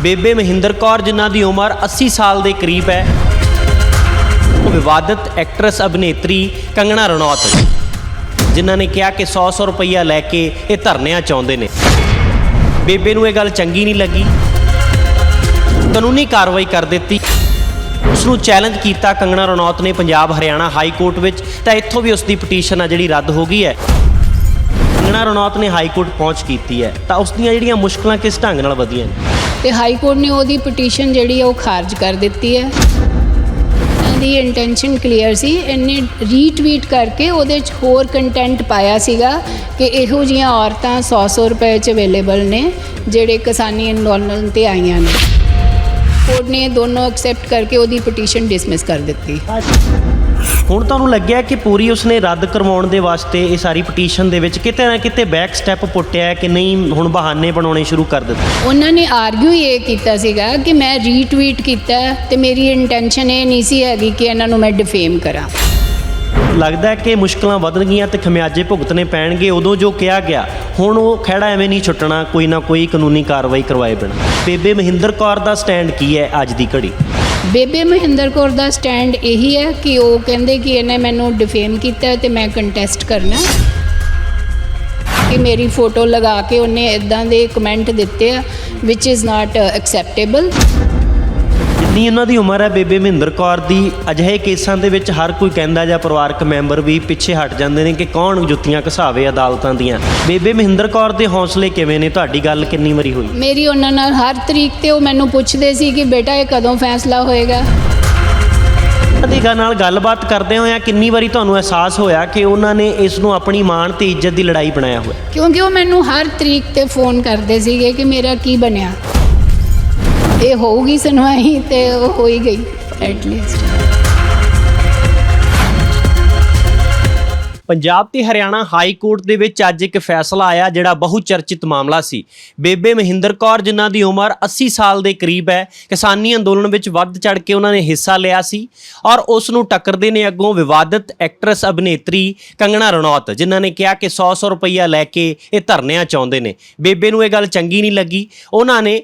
ਬੇਬੇ ਮਹਿੰਦਰ ਕੌਰ, ਜਿਨ੍ਹਾਂ ਦੀ ਉਮਰ 80 ਸਾਲ ਦੇ ਕਰੀਬ ਹੈ। ਉਹ ਵਿਵਾਦਤ ਐਕਟਰੈਸ, ਅਭਿਨੇਤਰੀ ਕੰਗਣਾ ਰਣੌਤ, ਜਿਨ੍ਹਾਂ ਨੇ ਕਿਹਾ ਕਿ 100-100 ਰੁਪਈਆ ਲੈ ਕੇ ਇਹ ਧਰਨਿਆਂ ਚਾਹੁੰਦੇ ਨੇ। ਬੇਬੇ ਨੂੰ ਇਹ ਗੱਲ ਚੰਗੀ ਨਹੀਂ ਲੱਗੀ। ਕਾਨੂੰਨੀ ਕਾਰਵਾਈ ਕਰ ਦਿੱਤੀ। ਉਸ ਨੂੰ ਚੈਲੰਜ ਕੀਤਾ ਕੰਗਣਾ ਰਣੌਤ ਨੇ ਪੰਜਾਬ ਹਰਿਆਣਾ ਹਾਈ ਕੋਰਟ ਵਿੱਚ। ਤਾਂ ਇੱਥੋਂ ਵੀ ਉਸ ਦੀ ਪਟੀਸ਼ਨ ਆ ਜਿਹੜੀ ਰੱਦ ਹੋ ਗਈ ਹੈ। ਕੰਗਣਾ ਰਣੌਤ ਨੇ ਹਾਈ ਕੋਰਟ ਪਹੁੰਚ ਕੀਤੀ ਹੈ। ਤਾਂ ਉਸ ਦੀਆਂ ਜਿਹੜੀਆਂ ਮੁਸ਼ਕਲਾਂ ਕਿਸ ਢੰਗ ਨਾਲ ਵਧੀਆਂ ਨੇ? ਤੇ ਹਾਈ ਕੋਰਟ ਨੇ ਉਹਦੀ ਪਟੀਸ਼ਨ ਜਿਹੜੀ ਹੈ ਉਹ ਖਾਰਜ ਕਰ ਦਿੱਤੀ ਹੈ। ਇਹਦੀ ਇੰਟੈਂਸ਼ਨ ਕਲੀਅਰ ਸੀ। ਇਹਨੇ ਰੀਟਵੀਟ ਕਰਕੇ ਉਹਦੇ 'ਚ ਹੋਰ ਕੰਟੈਂਟ ਪਾਇਆ ਸੀਗਾ ਕਿ ਇਹੋ ਜੀਆਂ ਔਰਤਾਂ 100-100 ਰੁਪਏ 'ਚ ਅਵੇਲੇਬਲ ਨੇ, ਜਿਹੜੇ ਕਿਸਾਨੀ ਅੰਦੋਲਨ ਤੇ ਆਈਆਂ ਨੇ। ਕੋਰਟ ਨੇ ਦੋਨੋਂ ਐਕਸੈਪਟ ਕਰਕੇ ਉਹਦੀ ਪਟੀਸ਼ਨ ਡਿਸਮਿਸ ਕਰ ਦਿੱਤੀ। ਹੁਣ ਤੁਹਾਨੂੰ ਲੱਗਿਆ ਕਿ ਪੂਰੀ ਉਸਨੇ ਰੱਦ ਕਰਵਾਉਣ ਦੇ ਵਾਸਤੇ ਇਹ ਸਾਰੀ ਪਟੀਸ਼ਨ ਦੇ ਵਿੱਚ ਕਿਤੇ ਨਾ ਕਿਤੇ ਬੈਕ ਸਟੈਪ ਪੁੱਟਿਆ ਕਿ ਨਹੀਂ ਹੁਣ ਬਹਾਨੇ ਬਣਾਉਣੇ ਸ਼ੁਰੂ ਕਰ ਦਿੱਤੇ। ਉਹਨਾਂ ਨੇ ਆਰਗੂ ਇਹ ਕੀਤਾ ਸੀਗਾ ਕਿ ਮੈਂ ਰੀਟਵੀਟ ਕੀਤਾ ਤੇ ਮੇਰੀ ਇੰਟੈਂਸ਼ਨ ਇਹ ਨਹੀਂ ਸੀ ਹੈਗੀ ਕਿ ਇਹਨਾਂ ਨੂੰ ਮੈਂ ਡਿਫੇਮ ਕਰਾਂ। ਲੱਗਦਾ ਹੈ ਕਿ ਮੁਸ਼ਕਲਾਂ ਵਧਣ ਗਈਆਂ ਤੇ ਖਮਿਆਜੇ ਭੁਗਤਣੇ ਪੈਣਗੇ ਉਦੋਂ ਜੋ ਕਿਹਾ ਗਿਆ ਹੁਣ ਉਹ ਖਹਿੜਾ ਐਵੇਂ ਨਹੀਂ ਛੁੱਟਣਾ ਕੋਈ ਨਾ ਕੋਈ ਕਾਨੂੰਨੀ ਕਾਰਵਾਈ ਕਰਵਾਏ ਬਿਨਾਂ। ਬੇਬੇ ਮਹਿੰਦਰ ਕੌਰ ਦਾ ਸਟੈਂਡ ਕੀ ਹੈ ਅੱਜ ਦੀ ਘੜੀ? ਬੇਬੇ ਮਹਿੰਦਰ ਕੌਰ ਦਾ ਸਟੈਂਡ ਇਹੀ ਹੈ ਕਿ ਉਹ ਕਹਿੰਦੇ ਕਿ ਇਹਨੇ ਮੈਨੂੰ ਡਿਫੇਮ ਕੀਤਾ ਹੈ ਤੇ ਮੈਂ ਕੰਟੈਸਟ ਕਰਨਾ। ਕਿ ਮੇਰੀ ਫੋਟੋ ਲਗਾ ਕੇ ਉਹਨੇ ਇਦਾਂ ਦੇ ਕਮੈਂਟ ਦਿੱਤੇ ਆ ਵਿਚ ਇਜ਼ ਨਾਟ ਐਕਸੈਪਟੇਬਲ ਜਿੰਨੀ ਉਹਨਾਂ ਦੀ ਉਮਰ ਹੈ ਬੇਬੇ ਮਹਿੰਦਰ ਕੌਰ ਦੀ। ਅਜਿਹੇ ਕੇਸਾਂ ਦੇ ਵਿੱਚ ਹਰ ਕੋਈ ਕਹਿੰਦਾ ਜਾਂ ਪਰਿਵਾਰਕ ਮੈਂਬਰ ਵੀ ਪਿੱਛੇ ਹਟ ਜਾਂਦੇ ਨੇ ਕਿ ਕੌਣ ਜੁੱਤੀਆਂ ਘਸਾਵੇ ਅਦਾਲਤਾਂ ਦੀਆਂ। ਬੇਬੇ ਮਹਿੰਦਰ ਕੌਰ ਦੇ ਹੌਸਲੇ ਕਿਵੇਂ ਨੇ? ਤੁਹਾਡੀ ਗੱਲ ਕਿੰਨੀ ਵਾਰੀ ਹੋਈ? ਮੇਰੀ ਉਹਨਾਂ ਨਾਲ ਹਰ ਤਰੀਕ ਤੇ ਉਹ ਮੈਨੂੰ ਪੁੱਛਦੇ ਸੀ ਕਿ ਬੇਟਾ ਇਹ ਕਦੋਂ ਫੈਸਲਾ ਹੋਏਗਾ? ਅਧਿਕਾ ਨਾਲ ਗੱਲਬਾਤ ਕਰਦੇ ਹੋਇਆ ਕਿੰਨੀ ਵਾਰੀ ਤੁਹਾਨੂੰ ਅਹਿਸਾਸ ਹੋਇਆ ਕਿ ਉਹਨਾਂ ਨੇ ਇਸ ਨੂੰ ਆਪਣੀ ਮਾਣ ਤੇ ਇੱਜ਼ਤ ਦੀ ਲੜਾਈ ਬਣਾਇਆ ਹੋਇਆ? ਕਿਉਂਕਿ ਉਹ ਮੈਨੂੰ ਹਰ ਤਰੀਕ ਤੇ ਫੋਨ ਕਰਦੇ ਸੀਗੇ ਕਿ ਮੇਰਾ ਕੀ ਬਣਿਆ। ਇਹ ਹੋਊਗੀ ਸੁਣਵਾਈ ਤੇ ਉਹ ਹੋ ਹੀ ਗਈ ਐਟ ਲੀਸਟ ਪੰਜਾਬ ਤੇ ਹਰਿਆਣਾ ਹਾਈ ਕੋਰਟ ਦੇ ਵਿੱਚ ਅੱਜ ਇੱਕ ਫੈਸਲਾ ਆਇਆ ਜਿਹੜਾ ਬਹੁ ਚਰਚਿਤ ਮਾਮਲਾ ਸੀ। ਬੇਬੇ ਮਹਿੰਦਰ ਕੌਰ, ਜਿਨ੍ਹਾਂ ਦੀ ਉਮਰ 80 ਸਾਲ ਦੇ ਕਰੀਬ ਹੈ, ਕਿਸਾਨੀ ਅੰਦੋਲਨ ਵਿੱਚ ਵੱਧ ਚੜ ਕੇ ਉਹਨਾਂ ਨੇ ਹਿੱਸਾ ਲਿਆ ਸੀ ਔਰ ਉਸ ਨੂੰ ਟੱਕਰਦੇ ਨੇ ਅੱਗੋਂ ਵਿਵਾਦਤ ਐਕਟਰੈਸ ਅਭਿਨੇਤਰੀ ਕੰਗਣਾ ਰਣੌਤ, ਜਿਨ੍ਹਾਂ ਨੇ ਕਿਹਾ ਕਿ 100-100 ਰੁਪਈਆ ਲੈ ਕੇ ਇਹ ਧਰਨਿਆਂ ਚਾਹੁੰਦੇ ਨੇ। ਬੇਬੇ ਨੂੰ ਇਹ ਗੱਲ ਚੰਗੀ ਨਹੀਂ ਲੱਗੀ। ਉਹਨਾਂ ਨੇ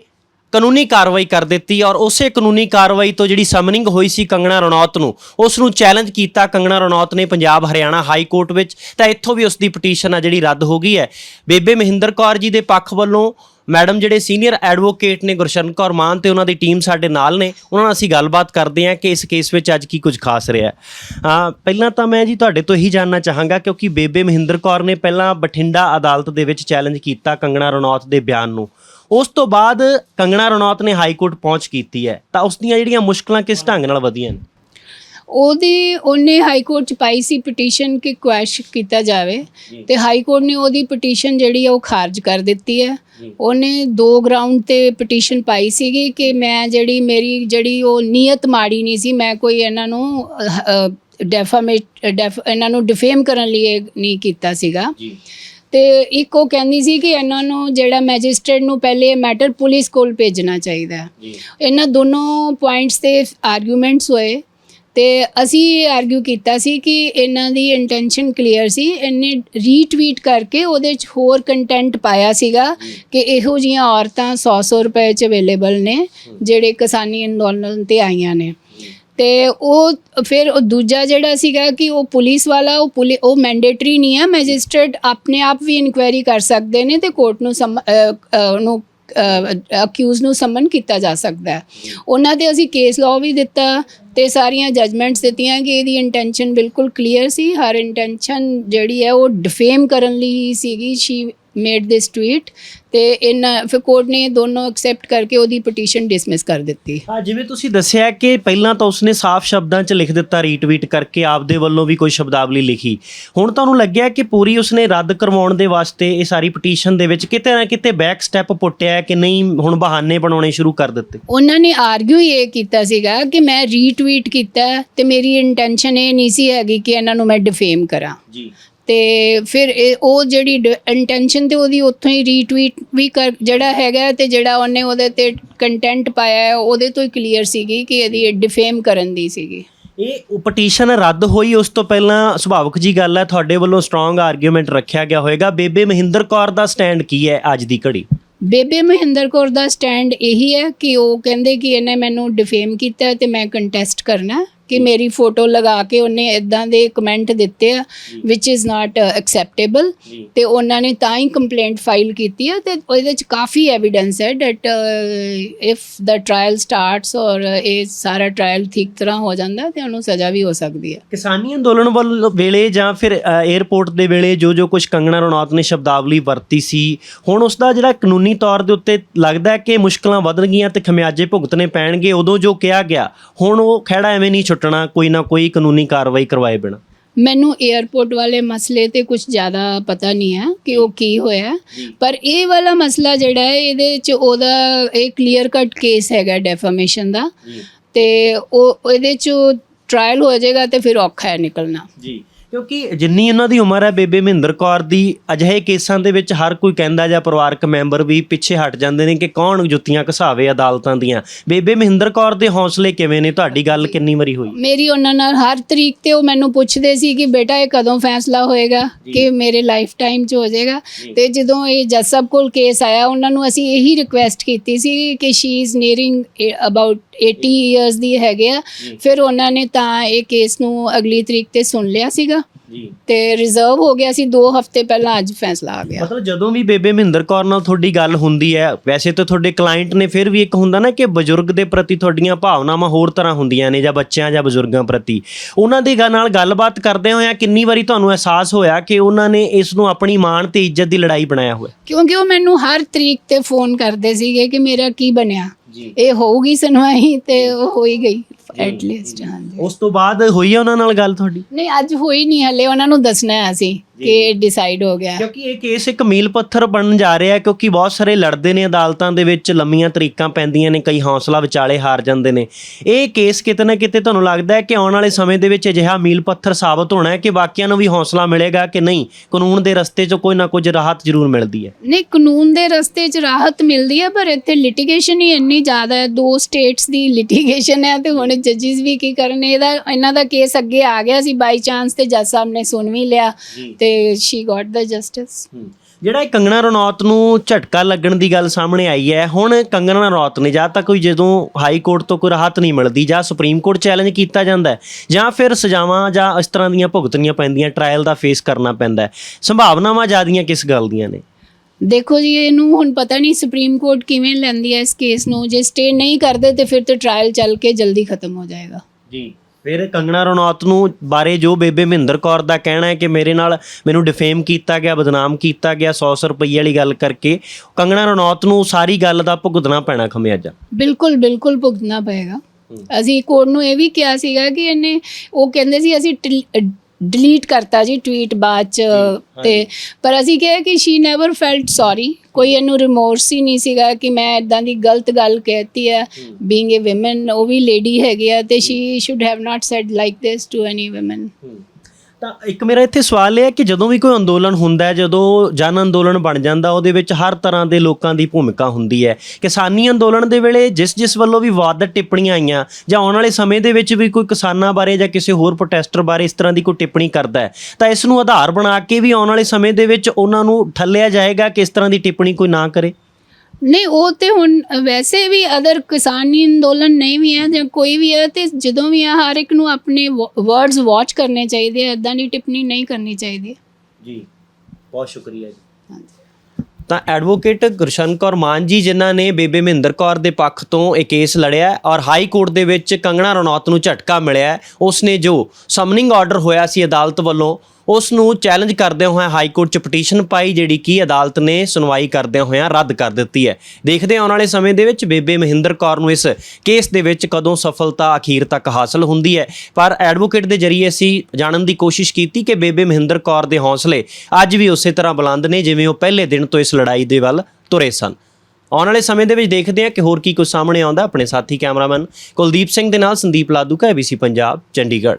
ਕਾਨੂੰਨੀ ਕਾਰਵਾਈ ਕਰ ਦਿੱਤੀ ਔਰ ਉਸੇ ਕਾਨੂੰਨੀ ਕਾਰਵਾਈ ਤੋਂ ਜਿਹੜੀ ਸਮਨਿੰਗ ਹੋਈ ਸੀ ਕੰਗਣਾ ਰਣੌਤ ਨੂੰ ਉਸ ਨੂੰ ਚੈਲੰਜ ਕੀਤਾ ਕੰਗਣਾ ਰਣੌਤ ਨੇ ਪੰਜਾਬ ਹਰਿਆਣਾ ਹਾਈ ਕੋਰਟ ਵਿੱਚ। ਤਾਂ ਇੱਥੋਂ ਵੀ ਉਸ ਦੀ ਪਟੀਸ਼ਨ ਆ ਜਿਹੜੀ ਰੱਦ ਹੋ ਗਈ ਹੈ। ਬੇਬੇ ਮਹਿੰਦਰ ਕੌਰ ਜੀ ਦੇ ਪੱਖ ਵੱਲੋਂ ਮੈਡਮ ਜਿਹੜੇ ਸੀਨੀਅਰ ਐਡਵੋਕੇਟ ਨੇ ਗੁਰਸ਼ਰਨ ਕੌਰ ਮਾਨ ਤੇ ਉਹਨਾਂ ਦੀ ਟੀਮ ਸਾਡੇ ਨਾਲ ਨੇ, ਉਹਨਾਂ ਨਾਲ ਅਸੀਂ ਗੱਲਬਾਤ ਕਰਦੇ ਹਾਂ ਕਿ ਇਸ ਕੇਸ ਵਿੱਚ ਅੱਜ ਕੀ ਕੁਝ ਖਾਸ ਰਿਹਾ ਹੈ। ਪਹਿਲਾਂ ਤਾਂ ਮੈਂ ਜੀ ਤੁਹਾਡੇ ਤੋਂ ਇਹੀ ਜਾਨਣਾ ਚਾਹਾਂਗਾ ਕਿਉਂਕਿ ਬੇਬੇ ਮਹਿੰਦਰ ਕੌਰ ਨੇ ਪਹਿਲਾਂ ਬਠਿੰਡਾ ਅਦਾਲਤ ਦੇ ਵਿੱਚ ਚੈਲੰਜ ਕੀਤਾ ਕੰਗਣਾ ਰਣੌਤ ਦੇ ਬਿਆਨ ਨੂੰ। ਉਸ ਤੋਂ ਬਾਅਦ ਕੰਗਣਾ ਰਣੌਤ ਨੇ ਹਾਈ ਕੋਰਟ ਪਹੁੰਚ ਕੀਤੀ ਹੈ। ਤਾਂ ਉਸ ਦੀਆਂ ਜਿਹੜੀਆਂ ਮੁਸ਼ਕਲਾਂ ਕਿਸ ਢੰਗ ਨਾਲ ਵਧੀਆਂ ਨੇ? ਉਹਦੀ ਉਹਨੇ ਹਾਈ ਕੋਰਟ ਚ ਪਾਈ ਸੀ ਪਟੀਸ਼ਨ ਕਿ ਕੁਐਸ਼ ਕੀਤਾ ਜਾਵੇ। ਤੇ ਹਾਈ ਕੋਰਟ ਨੇ ਉਹਦੀ ਪਟੀਸ਼ਨ ਜਿਹੜੀ ਆ ਉਹ ਖਾਰਜ ਕਰ ਦਿੱਤੀ ਹੈ। ਉਹਨੇ ਦੋ ਗਰਾਊਂਡ ਤੇ ਪਟੀਸ਼ਨ ਪਾਈ ਸੀਗੀ ਕਿ ਮੈਂ ਜਿਹੜੀ ਮੇਰੀ ਜਿਹੜੀ ਉਹ ਨੀਅਤ ਮਾੜੀ ਨਹੀਂ ਸੀ ਮੈਂ ਕੋਈ ਇਹਨਾਂ ਨੂੰ ਡੈਫਾਮੇਟ ਡੈਫ ਇਹਨਾਂ ਨੂੰ ਡਿਫੇਮ ਕਰਨ ਲਈ ਨਹੀਂ ਕੀਤਾ ਸੀਗਾ। ਜੀ। ਤੇ ਇੱਕ ਉਹ ਕਹਿੰਦੀ ਸੀ ਕਿ ਇਹਨਾਂ ਨੂੰ ਜਿਹੜਾ ਮੈਜਿਸਟ੍ਰੇਟ ਨੂੰ ਪਹਿਲੇ ਇਹ ਮੈਟਰ ਪੁਲਿਸ ਕੋਲ ਭੇਜਣਾ ਚਾਹੀਦਾ ਹੈ। ਇਹਨਾਂ ਦੋਨੋਂ ਪੁਆਇੰਟਸ ਤੇ ਆਰਗੂਮੈਂਟਸ ਹੋਏ ਤੇ ਅਸੀਂ ਇਹ ਆਰਗੂ ਕੀਤਾ ਸੀ ਕਿ ਇਹਨਾਂ ਦੀ ਇੰਟੈਂਸ਼ਨ ਕਲੀਅਰ ਸੀ। ਇਹਨੇ ਰੀਟਵੀਟ ਕਰਕੇ ਉਹਦੇ 'ਚ ਹੋਰ ਕੰਟੈਂਟ ਪਾਇਆ ਸੀਗਾ ਕਿ ਇਹੋ ਜੀਆਂ ਔਰਤਾਂ 100-100 ਰੁਪਏ 'ਚ ਅਵੇਲੇਬਲ ਨੇ ਜਿਹੜੇ ਕਿਸਾਨੀ ਅੰਦੋਲਨ ਤੇ ਆਈਆਂ ਨੇ। ਤੇ ਉਹ ਫਿਰ ਉਹ ਦੂਜਾ ਜਿਹੜਾ ਸੀਗਾ ਕਿ ਉਹ ਪੁਲਿਸ ਵਾਲਾ ਉਹ ਪੁਲਿ ਉਹ ਮੈਂਡੇਟਰੀ ਨਹੀਂ ਹੈ ਮੈਜਿਸਟ੍ਰੇਟ ਆਪਣੇ ਆਪ ਵੀ ਇਨਕੁਆਇਰੀ ਕਰ ਸਕਦੇ ਨੇ ਤੇ ਕੋਰਟ ਨੂੰ ਸਮ- ਅਹ, ਅਹ, ਉਹਨੂੰ ਅਕਿਊਜ਼ ਨੂੰ ਸਮਨ ਕੀਤਾ ਜਾ ਸਕਦਾ ਹੈ। ਉਹਨਾਂ ਤੇ ਅਸੀਂ ਕੇਸ ਲਾਅ ਵੀ ਦਿੱਤਾ ਤੇ ਸਾਰੀਆਂ ਜਜਮੈਂਟਸ ਦਿੱਤੀਆਂ ਕਿ ਇਹਦੀ ਇੰਟੈਂਸ਼ਨ ਬਿਲਕੁਲ ਕਲੀਅਰ ਸੀ। ਹਰ ਇੰਟੈਂਸ਼ਨ ਜਿਹੜੀ ਹੈ ਉਹ ਡਿਫੇਮ ਕਰਨ ਲਈ ਹੀ ਸੀਗੀ। ਸ਼ੀ ਮੇਡ ਦਿਸ ਟਵੀਟ ਤੇ ਇਹਨਾਂ ਫਿਰ ਕੋਰਟ ਨੇ ਦੋਨੋਂ ਐਕਸੈਪਟ ਕਰਕੇ ਉਹਦੀ ਪਟੀਸ਼ਨ ਡਿਸਮਿਸ ਕਰ ਦਿੱਤੀ। ਹਾਂ ਜਿਵੇਂ ਤੁਸੀਂ ਦੱਸਿਆ ਕਿ ਪਹਿਲਾਂ ਤਾਂ ਉਸਨੇ ਸਾਫ਼ ਸ਼ਬਦਾਂ 'ਚ ਲਿਖ ਦਿੱਤਾ ਰੀਟਵੀਟ ਕਰਕੇ ਆਪਦੇ ਵੱਲੋਂ ਵੀ ਕੋਈ ਸ਼ਬਦਾਵਲੀ ਲਿਖੀ। ਹੁਣ ਤੁਹਾਨੂੰ ਲੱਗਿਆ ਕਿ ਪੂਰੀ ਉਸਨੇ ਰੱਦ ਕਰਵਾਉਣ ਦੇ ਵਾਸਤੇ ਇਹ ਸਾਰੀ ਪਟੀਸ਼ਨ ਦੇ ਵਿੱਚ ਕਿਤੇ ਨਾ ਕਿਤੇ ਬੈਕ ਸਟੈਪ ਪੁੱਟਿਆ ਕਿ ਨਹੀਂ ਹੁਣ ਬਹਾਨੇ ਬਣਾਉਣੇ ਸ਼ੁਰੂ ਕਰ ਦਿੱਤੇ। ਉਹਨਾਂ ਨੇ ਆਰਗੂ ਇਹ ਕੀਤਾ ਸੀਗਾ ਕਿ ਮੈਂ ਰੀਟਵੀਟ ਕੀਤਾ ਤੇ ਮੇਰੀ ਇੰਟੈਂਸ਼ਨ ਇਹ ਨਹੀਂ ਸੀ ਹੈਗੀ ਕਿ ਇਹਨਾਂ ਨੂੰ ਮੈਂ ਡਿਫੇਮ ਕਰਾਂ। ਜੀ। ਤੇ ਫਿਰ ਇਹ- ਉਹ ਜਿਹੜੀ ਇੰਟੈਂਸ਼ਨ ਤੇ ਉਹਦੀ ਉੱਥੋਂ ਹੀ ਰੀਟਵੀਟ ਵੀ ਕਰ ਜਿਹੜਾ ਹੈਗਾ ਤੇ ਜਿਹੜਾ ਉਹਨੇ ਉਹਦੇ ਤੇ ਕੰਟੈਂਟ ਪਾਇਆ ਹੈ ਉਹਦੇ ਤੋਂ ਹੀ ਕਲੀਅਰ ਸੀਗੀ ਕਿ ਇਹਦੀ ਡਿਫੇਮ ਕਰਨ ਦੀ ਸੀਗੀ। ਇਹ ਪਟੀਸ਼ਨ ਰੱਦ ਹੋਈ ਉਸ ਤੋਂ ਪਹਿਲਾਂ ਸੁਭਾਵਕ ਜੀ ਗੱਲ ਹੈ ਤੁਹਾਡੇ ਵੱਲੋਂ ਸਟਰੋਂਗ ਆਰਗੂਮੈਂਟ ਰੱਖਿਆ ਗਿਆ ਹੋਵੇਗਾ ਬੇਬੇ ਮਹਿੰਦਰ ਕੌਰ ਦਾ ਸਟੈਂਡ ਕੀ ਹੈ ਅੱਜ ਦੀ ਘੜੀ? ਬੇਬੇ ਮਹਿੰਦਰ ਕੌਰ ਦਾ ਸਟੈਂਡ ਇਹੀ ਹੈ ਕਿ ਉਹ ਕਹਿੰਦੇ ਕਿ ਇਹਨੇ ਮੈਨੂੰ ਡਿਫੇਮ ਕੀਤਾ ਤੇ ਮੈਂ ਕੰਟੈਸਟ ਕਰਨਾ। ਕਿ ਮੇਰੀ ਫੋਟੋ ਲਗਾ ਕੇ ਉਹਨੇ ਇਦਾਂ ਦੇ ਕਮੈਂਟ ਦਿੱਤੇ ਆ ਵਿਚ ਇਜ਼ ਨਾਟ ਐਕਸੈਪਟੇਬਲ ਤੇ ਉਹਨਾਂ ਨੇ ਤਾਂ ਹੀ ਕੰਪਲੇਂਟ ਫਾਈਲ ਕੀਤੀ ਹੈ ਤੇ ਉਹਦੇ ਵਿੱਚ ਕਾਫੀ ਐਵੀਡੈਂਸ ਹੈ that if the trial starts ਔਰ ਇਹ ਸਾਰਾ ਟ੍ਰਾਇਲ ਠੀਕ ਤਰ੍ਹਾਂ ਹੋ ਜਾਂਦਾ ਤੇ ਉਹਨੂੰ ਸਜ਼ਾ ਵੀ ਹੋ ਸਕਦੀ ਹੈ। ਕਿਸਾਨੀ ਅੰਦੋਲਨ ਵੱਲ ਵੇਲੇ ਜਾਂ ਫਿਰ 에ਅਰਪੋਰਟ ਦੇ ਵੇਲੇ ਜੋ ਜੋ ਕੁਝ ਕੰਗਣਾ ਰਣੌਤ ਨੇ ਸ਼ਬਦਾਵਲੀ ਵਰਤੀ ਸੀ ਹੁਣ ਉਸ ਦਾ ਜਿਹੜਾ ਕਾਨੂੰਨੀ ਤੌਰ ਦੇ ਉੱਤੇ ਲੱਗਦਾ ਹੈ ਕਿ ਮੁਸ਼ਕਲਾਂ ਵਧਣ ਗਈਆਂ ਤੇ ਖਮਿਆਜੇ ਭੁਗਤਣੇ ਪੈਣਗੇ ਉਦੋਂ ਜੋ ਕਿਹਾ ਗਿਆ ਹੁਣ ਉਹ ਖਹਿੜਾ ਐਵੇਂ ਨਹੀਂ ਛੁੱਟਣਾ ਕੋਈ ਨਾ ਕੋਈ ਕਾਨੂੰਨੀ ਕਾਰਵਾਈ ਕਰਵਾਏ ਬਿਨਾਂ। ਮੈਨੂੰ 에ਅਰਪੋਰਟ ਵਾਲੇ ਮਸਲੇ ਤੇ ਕੁਝ ਜ਼ਿਆਦਾ ਪਤਾ ਨਹੀਂ ਹੈ ਕਿ ਉਹ ਕੀ ਹੋਇਆ। ਪਰ ਇਹ ਵਾਲਾ ਮਸਲਾ ਜਿਹੜਾ ਹੈ ਇਹਦੇ ਵਿੱਚ ਉਹਦਾ ਇਹ ਕਲੀਅਰ ਕੱਟ ਕੇਸ ਹੈਗਾ ਡੈਫਾਮੇਸ਼ਨ ਦਾ। ਤੇ ਉਹ ਇਹਦੇ ਚ ਟ੍ਰਾਇਲ ਹੋ ਜਾਏਗਾ ਤੇ ਫਿਰ ਔਖਾ ਹੈ ਨਿਕਲਣਾ। ਜੀ। ਕਿਉਂਕਿ ਜਿੰਨੀ ਉਹਨਾਂ ਦੀ ਉਮਰ ਹੈ ਬੇਬੇ ਮਹਿੰਦਰ ਕੌਰ ਦੀ ਅਜਿਹੇ ਕੇਸਾਂ ਦੇ ਵਿੱਚ ਹਰ ਕੋਈ ਕਹਿੰਦਾ ਜਾਂ ਪਰਿਵਾਰਕ ਮੈਂਬਰ ਵੀ ਪਿੱਛੇ ਹਟ ਜਾਂਦੇ ਨੇ ਕਿ ਕੌਣ ਜੁੱਤੀਆਂ ਘਸਾਵੇ ਅਦਾਲਤਾਂ ਦੀਆਂ। ਬੇਬੇ ਮਹਿੰਦਰ ਕੌਰ ਦੇ ਹੌਸਲੇ ਕਿਵੇਂ ਨੇ? ਤੁਹਾਡੀ ਗੱਲ ਕਿੰਨੀ ਵਾਰੀ ਹੋਈ? ਮੇਰੀ ਉਹਨਾਂ ਨਾਲ ਹਰ ਤਰੀਕ ਤੇ ਉਹ ਮੈਨੂੰ ਪੁੱਛਦੇ ਸੀ ਕਿ ਬੇਟਾ ਇਹ ਕਦੋਂ ਫੈਸਲਾ ਹੋਏਗਾ ਕਿ ਮੇਰੇ ਲਾਈਫ ਟਾਈਮ 'ਚ ਹੋ ਜਾਏਗਾ। ਤੇ ਜਦੋਂ ਇਹ ਜੱਜ ਸਾਹਿਬ ਕੋਲ ਕੇਸ ਆਇਆ ਉਹਨਾਂ ਨੂੰ ਅਸੀਂ ਇਹੀ ਰਿਕੁਐਸਟ ਕੀਤੀ ਸੀ ਕਿ she is nearing about 80 years ਦੀ ਹੈਗੇ ਆ। ਫਿਰ ਉਹਨਾਂ ਨੇ ਤਾਂ ਇਹ ਕੇਸ ਨੂੰ ਅਗਲੀ ਤਰੀਕ ਤੇ ਸੁਣ ਲਿਆ ਸੀਗਾ। ਜੀ। ਤੇ ਰਿਜ਼ਰਵ ਹੋ ਗਿਆ ਸੀ 2 ਹਫ਼ਤੇ ਪਹਿਲਾਂ ਅੱਜ ਫੈਸਲਾ ਆ ਗਿਆ। ਮਤਲਬ ਜਦੋਂ ਵੀ ਬੇਬੇ ਮਹਿੰਦਰ ਕੌਰ ਨਾਲ ਤੁਹਾਡੀ ਗੱਲ ਹੁੰਦੀ ਹੈ ਵੈਸੇ ਤਾਂ ਤੁਹਾਡੇ ਕਲਾਇੰਟ ਨੇ ਫਿਰ ਵੀ ਇੱਕ ਹੁੰਦਾ ਨਾ ਕਿ ਬਜ਼ੁਰਗ ਦੇ ਪ੍ਰਤੀ ਤੁਹਾਡੀਆਂ ਭਾਵਨਾਵਾਂ ਹੋਰ ਤਰ੍ਹਾਂ ਹੁੰਦੀਆਂ ਨੇ ਜਾਂ ਬੱਚਿਆਂ ਜਾਂ ਬਜ਼ੁਰਗਾਂ ਪ੍ਰਤੀ। ਉਹਨਾਂ ਦੇ ਨਾਲ ਗੱਲਬਾਤ ਕਰਦੇ ਹੋਇਆ ਕਿੰਨੀ ਵਾਰੀ ਤੁਹਾਨੂੰ ਅਹਿਸਾਸ ਹੋਇਆ ਕਿ ਉਹਨਾਂ ਨੇ ਇਸ ਨੂੰ ਆਪਣੀ ਮਾਣ ਤੇ ਇੱਜ਼ਤ ਦੀ ਲੜਾਈ ਬਣਾਇਆ ਹੋਇਆ? ਕਿਉਂਕਿ ਉਹ ਮੈਨੂੰ ਹਰ ਤਰੀਕ ਤੇ ਫੋਨ ਕਰਦੇ ਸੀਗੇ ਕਿ ਮੇਰਾ ਕੀ ਬਣਿਆ। ਇਹ ਹੋਊਗੀ ਸੁਣਵਾਈ ਤੇ ਉਹ ਹੋ ਹੀ ਗਈ। ਐਟ ਲੀਸਟ ਹਾਂਜੀ। ਉਸ ਤੋਂ ਬਾਅਦ ਹੋਈ ਹੈ ਉਹਨਾਂ ਨਾਲ ਗੱਲ ਤੁਹਾਡੀ? ਨਹੀਂ ਅੱਜ ਹੋਈ ਨਹੀਂ ਹਲੇ ਉਹਨਾਂ ਨੂੰ ਦੱਸਣਾ ਹੈ ਅਸੀਂ। ਕਿ ਡਿਸਾਈਡ ਹੋ ਗਿਆ। ਕਿਉਂਕਿ ਇਹ ਕੇਸ ਇੱਕ ਮੀਲ ਪੱਥਰ ਬਣਨ ਜਾ ਰਿਹਾ ਹੈ ਕਿਉਂਕਿ ਬਹੁਤ ਸਾਰੇ ਲੜਦੇ ਨੇ ਅਦਾਲਤਾਂ ਦੇ ਵਿੱਚ ਲੰਮੀਆਂ ਤਰੀਕਾਂ ਪੈਂਦੀਆਂ ਨੇ ਕਈ ਹੌਸਲਾ ਵਿਚਾਲੇ ਹਾਰ ਜਾਂਦੇ ਨੇ। ਇਹ ਕੇਸ ਕਿਤੇ ਨਾ ਕਿਤੇ ਤੁਹਾਨੂੰ ਲੱਗਦਾ ਹੈ ਕਿ ਆਉਣ ਵਾਲੇ ਸਮੇਂ ਦੇ ਵਿੱਚ ਅਜਿਹਾ ਮੀਲ ਪੱਥਰ ਸਾਬਤ ਹੋਣਾ ਹੈ ਕਿ ਬਾਕੀਆਂ ਨੂੰ ਵੀ ਹੌਸਲਾ ਮਿਲੇਗਾ ਕਿ ਨਹੀਂ ਕਾਨੂੰਨ ਦੇ ਰਸਤੇ 'ਚ ਕੋਈ ਨਾ ਕੁਝ ਰਾਹਤ ਜ਼ਰੂਰ ਮਿਲਦੀ ਹੈ। ਨਹੀਂ ਕਾਨੂੰਨ ਦੇ ਰਸਤੇ 'ਚ ਰਾਹਤ ਮਿਲਦੀ ਹੈ ਪਰ ਇੱਥੇ ਲਿਟੀਗੇਸ਼ਨ ਹੀ ਇੰਨੀ ਜ਼ਿਆਦਾ ਹੈ। ਦੋ ਸਟੇਟਸ ਦੀ ਲਿਟੀਗੇਸ਼ਨ ਹੈ ਤੇ ਹੁਣ ਜੱਜਿਸ ਵੀ ਕੀ ਕਰਨ ਇਹਦਾ ਇਹਨਾਂ ਦਾ ਕੇਸ ਅੱਗੇ ਆ ਗਿਆ ਸੀ। ਬਾਈ ਚਾਂਸ ਤੇ ਜੱਜ ਸਾਹਿਬ ਨੇ ਸੁਣ ਵੀ ਲਿਆ ਤੇ ਸ਼ੀ ਗਾਟ ਦਾ ਜਸਟਿਸ ਜਿਹੜਾ ਇਹ ਕੰਗਣਾ ਰਣੌਤ ਨੂੰ ਝਟਕਾ ਲੱਗਣ ਦੀ ਗੱਲ ਸਾਹਮਣੇ ਆਈ ਹੈ ਹੁਣ ਕੰਗਣਾ ਰਣੌਤ ਨੇ ਜਾਂ ਤਾਂ ਕੋਈ ਜਦੋਂ ਹਾਈ ਕੋਰਟ ਤੋਂ ਕੋਈ ਰਾਹਤ ਨਹੀਂ ਮਿਲਦੀ ਜਾਂ ਸੁਪਰੀਮ ਕੋਰਟ ਚੈਲੰਜ ਕੀਤਾ ਜਾਂਦਾ ਹੈ ਜਾਂ ਫਿਰ ਸਜ਼ਾਵਾਂ ਜਾਂ ਇਸ ਤਰ੍ਹਾਂ ਦੀਆਂ ਭੁਗਤਣੀਆਂ ਪੈਂਦੀਆਂ ਟ੍ਰਾਇਲ ਦਾ ਫੇਸ ਕਰਨਾ ਪੈਂਦਾ ਹੈ ਸੰਭਾਵਨਾਵਾਂ ਜ਼ਿਆਦੀਆਂ ਕਿਸ ਗੱਲ ਦੀਆਂ ਨੇ? ਦੇਖੋ ਜੀ ਇਹਨੂੰ ਹੁਣ ਪਤਾ ਨਹੀਂ ਸੁਪਰੀਮ ਕੋਰਟ ਕਿਵੇਂ ਲੈਂਦੀ ਹੈ ਇਸ ਕੇਸ ਨੂੰ ਜੇ ਸਟੇ ਨਹੀਂ ਕਰਦੇ ਤੇ ਫਿਰ ਤੇ ਟ੍ਰਾਇਲ ਚੱਲ ਕੇ ਜਲਦੀ ਖਤਮ ਹੋ ਜਾਏਗਾ। ਜੀ। ਫਿਰ ਕੰਗਣਾ ਰਣੌਤ ਨੂੰ ਬਾਰੇ ਜੋ ਬੇਬੇ ਮਹਿੰਦਰ ਕੌਰ ਦਾ ਕਹਿਣਾ ਹੈ ਕਿ ਮੇਰੇ ਨਾਲ ਮੈਨੂੰ ਡਿਫੇਮ ਕੀਤਾ ਗਿਆ ਬਦਨਾਮ ਕੀਤਾ ਗਿਆ 100 ਰੁਪਏ ਵਾਲੀ ਗੱਲ ਕਰਕੇ ਕੰਗਣਾ ਰਣੌਤ ਨੂੰ ਸਾਰੀ ਗੱਲ ਦਾ ਭੁਗਤਣਾ ਪੈਣਾ ਖਮਿਆਜਾ ਬਿਲਕੁਲ ਬਿਲਕੁਲ ਭੁਗਤਣਾ ਪਏਗਾ। ਅਸੀਂ ਕੋਰਟ ਨੂੰ ਇਹ ਵੀ ਕਿਹਾ ਸੀਗਾ ਕਿ ਇਹਨੇ ਉਹ ਕਹਿੰਦੇ ਸੀ ਅਸੀਂ ਡਿਲੀਟ ਕਰਤਾ ਜੀ ਟਵੀਟ ਬਾਅਦ ਚ ਤੇ ਪਰ ਅਸੀਂ ਕਿਹਾ ਕਿ ਸ਼ੀ ਨੈਵਰ ਫੈਲਟ ਸੌਰੀ ਕੋਈ ਇਹਨੂੰ ਰਿਮੋਰਸ ਹੀ ਨਹੀਂ ਸੀਗਾ ਕਿ ਮੈਂ ਇਦਾਂ ਦੀ ਗਲਤ ਗੱਲ ਕਹਿਤੀ ਹੈ। ਬੀਇੰਗ ਅ ਔਮਨ ਉਹ ਵੀ ਲੇਡੀ ਹੈਗੀ ਆ ਤੇ she should have not said like this to any woman ਤਾਂ ਇੱਕ ਮੇਰਾ ਇੱਥੇ ਸਵਾਲ ਇਹ ਹੈ ਕਿ ਜਦੋਂ ਵੀ ਕੋਈ ਅੰਦੋਲਨ ਹੁੰਦਾ ਹੈ, ਜਦੋਂ ਜਨ ਅੰਦੋਲਨ ਬਣ ਜਾਂਦਾ, ਉਹਦੇ ਵਿੱਚ ਹਰ ਤਰ੍ਹਾਂ ਦੇ ਲੋਕਾਂ ਦੀ ਭੂਮਿਕਾ ਹੁੰਦੀ ਹੈ। ਕਿਸਾਨੀ ਅੰਦੋਲਨ ਦੇ ਵੇਲੇ ਜਿਸ ਜਿਸ ਵੱਲੋਂ ਵੀ ਵਾਦ ਟਿੱਪਣੀਆਂ ਆਈਆਂ, ਜਾਂ ਆਉਣ ਵਾਲੇ ਸਮੇਂ ਦੇ ਵਿੱਚ ਵੀ ਕੋਈ ਕਿਸਾਨਾਂ ਬਾਰੇ ਜਾਂ ਕਿਸੇ ਹੋਰ ਪ੍ਰੋਟੈਸਟਰ ਬਾਰੇ ਇਸ ਤਰ੍ਹਾਂ ਦੀ ਕੋਈ ਟਿੱਪਣੀ ਕਰਦਾ ਹੈ, ਤਾਂ ਇਸ ਨੂੰ ਆਧਾਰ ਬਣਾ ਕੇ ਵੀ ਆਉਣ ਵਾਲੇ ਸਮੇਂ ਦੇ ਵਿੱਚ ਉਹਨਾਂ ਨੂੰ ਠੱਲਿਆ ਜਾਏਗਾ ਕਿ ਇਸ ਤਰ੍ਹਾਂ ਦੀ ਟਿੱਪਣੀ ਕੋਈ ਨਾ ਕਰੇ? ਨਹੀਂ ਉਹ ਤੇ ਹੁਣ ਵੈਸੇ ਵੀ ਅਦਰ ਕਿਸਾਨੀ ਅੰਦੋਲਨ ਨਹੀਂ ਵੀ ਹੈ ਜਾਂ ਕੋਈ ਵੀ ਹੈ ਤੇ ਜਦੋਂ ਵੀ ਹੈ ਹਰ ਇੱਕ ਨੂੰ ਆਪਣੇ ਵਰਡਸ ਵਾਚ ਕਰਨੇ ਚਾਹੀਦੇ ਆ ਇਦਾਂ ਦੀ ਟਿੱਪਣੀ ਨਹੀਂ ਕਰਨੀ ਚਾਹੀਦੀ ਜੀ ਬਹੁਤ ਸ਼ੁਕਰੀਆ ਜੀ ਹਾਂਜੀ ਤਾਂ ਐਡਵੋਕੇਟ ਗੁਰਸ਼ਨ ਕੌਰ ਮਾਨ ਜੀ ਜਿਨ੍ਹਾਂ ਨੇ ਬੇਬੇ ਮਹਿੰਦਰ ਕੌਰ ਦੇ ਪੱਖ ਤੋਂ ਇਹ ਕੇਸ ਲੜਿਆ ਹੈ ਔਰ ਹਾਈ ਕੋਰਟ ਦੇ ਵਿੱਚ ਕੰਗਣਾ ਰਣੌਤ ਨੂੰ ਝਟਕਾ ਮਿਲਿਆ ਹੈ। ਉਸ ਨੇ ਜੋ ਸਮਨਿੰਗ ਆਰਡਰ ਹੋਇਆ ਸੀ ਅਦਾਲਤ ਵੱਲੋਂ ਉਸ ਨੂੰ ਚੈਲੰਜ ਕਰਦਿਆਂ ਹੋਇਆਂ ਹਾਈ ਕੋਰਟ 'ਚ ਪਟੀਸ਼ਨ ਪਾਈ, ਜਿਹੜੀ ਕਿ ਅਦਾਲਤ ਨੇ ਸੁਣਵਾਈ ਕਰਦਿਆਂ ਹੋਇਆਂ ਰੱਦ ਕਰ ਦਿੱਤੀ ਹੈ। ਦੇਖਦੇ ਹਾਂ ਆਉਣ ਵਾਲੇ ਸਮੇਂ ਦੇ ਵਿੱਚ ਬੇਬੇ ਮਹਿੰਦਰ ਕੌਰ ਨੂੰ ਇਸ ਕੇਸ ਦੇ ਵਿੱਚ ਕਦੋਂ ਸਫਲਤਾ ਅਖੀਰ ਤੱਕ ਹਾਸਲ ਹੁੰਦੀ ਹੈ? ਪਰ ਐਡਵੋਕੇਟ ਦੇ ਜਰੀਏ ਅਸੀਂ ਜਾਣਨ ਦੀ ਕੋਸ਼ਿਸ਼ ਕੀਤੀ ਕਿ ਬੇਬੇ ਮਹਿੰਦਰ ਕੌਰ ਦੇ ਹੌਸਲੇ ਅੱਜ ਵੀ ਉਸੇ ਤਰ੍ਹਾਂ ਬੁਲੰਦ ਨੇ, ਜਿਵੇਂ ਉਹ ਪਹਿਲੇ ਦਿਨ ਤੋਂ ਇਸ ਲੜਾਈ ਦੇ ਵੱਲ ਤੁਰੇ ਸਨ। ਆਉਣ ਵਾਲੇ ਸਮੇਂ ਦੇ ਵਿੱਚ ਦੇਖਦੇ ਹਾਂ ਕਿ ਹੋਰ ਕੀ ਕੁਝ ਸਾਹਮਣੇ ਆਉਂਦਾ। ਆਪਣੇ ਸਾਥੀ ਕੈਮਰਾਮੈਨ ਕੁਲਦੀਪ ਸਿੰਘ ਦੇ ਨਾਲ ਸੰਦੀਪ ਲਾਦੂਕਾ ABC ਪੰਜਾਬ, ਚੰਡੀਗੜ੍ਹ।